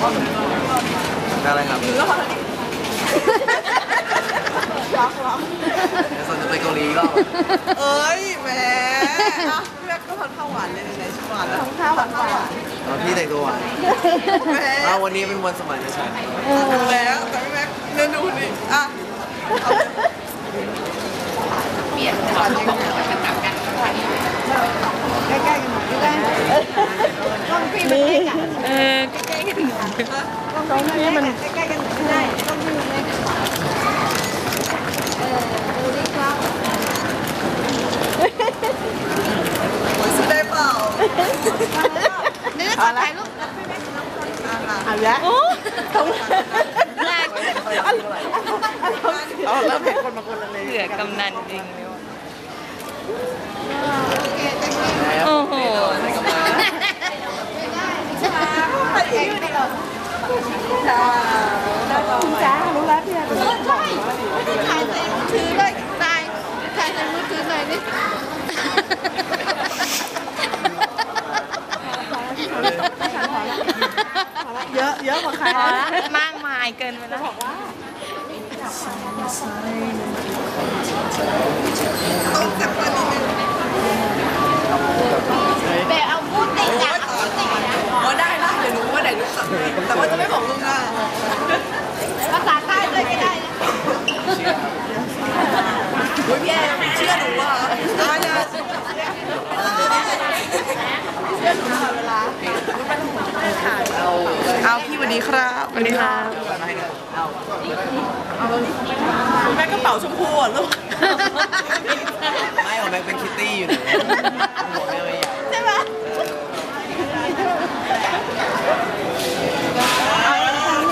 อะไรครับล็อกล็อกเดี๋ยวสนจะไปเกาหลีก็เอ้ยแหม่เพื่อก็ทานข้าวหวานเลยไหนชิมหวานแล้วทานข้าวหวานหวานเอพี่แต่งตัวหวานแหมเวันนี้เป็นวันสมัยนะฉันดูแล้วแต่พี่แม่เนื้อดูดิอะเปลี่ยนหวานจริง ต้องพี่มันใกล้ๆกันหน่อยใช่ต้องพี่มันใกล้กันเออดูดิครับหวยซื้อได้เปล่าเนื้อขอถ่ายรูปเอาละโอ้ตรงแรกเอาเริ่มเห็นคนบาคนละเลยเผื่อกำนันจริงเลยว่ะโอ้โห ใส่กำลัง ไปอีกดิ จ้าจ้ารู้แล้วพี่เออใช่ถ่ายใส่มือถือเลยนายถ่ายใส่มือถือหน่อยนิเยอะเยอะกว่าใครมากมายเกินไปแล้วต้องเจ็บกันนิดนึง เบลเอาพูดติดอะพูดติดอะ อ๋อได้ได้เดี๋ยวหนูว่าไหนหนูสั่งให้แต่ว่าจะไม่บอกล่วงหน้า ภาษาใต้ด้วยก็ได้นะ เฮ้ยพี่แอนเชื่อหนูว่าอาญาเชื่อหนูตลอดเวลา เอาพี่สวัสดีครับสวัสดีค่ะคุณแม่กระเป๋าชมพูอะลูก ไม่ของแม็กเป็นคิตตี้อยู่นะหัวแม่ไม่ใหญ่ใช่ไหม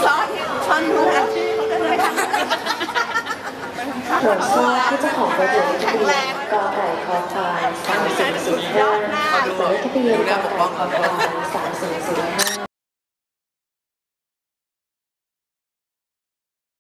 ช้อนช้อนมืออาชีพผลทราบที่เจ้าของรถยนต์ทะเบียนกไก่คอควายสามสี่สี่ห้าหมายเลขทะเบียนกไก่คอควายสามสี่สี่ห้า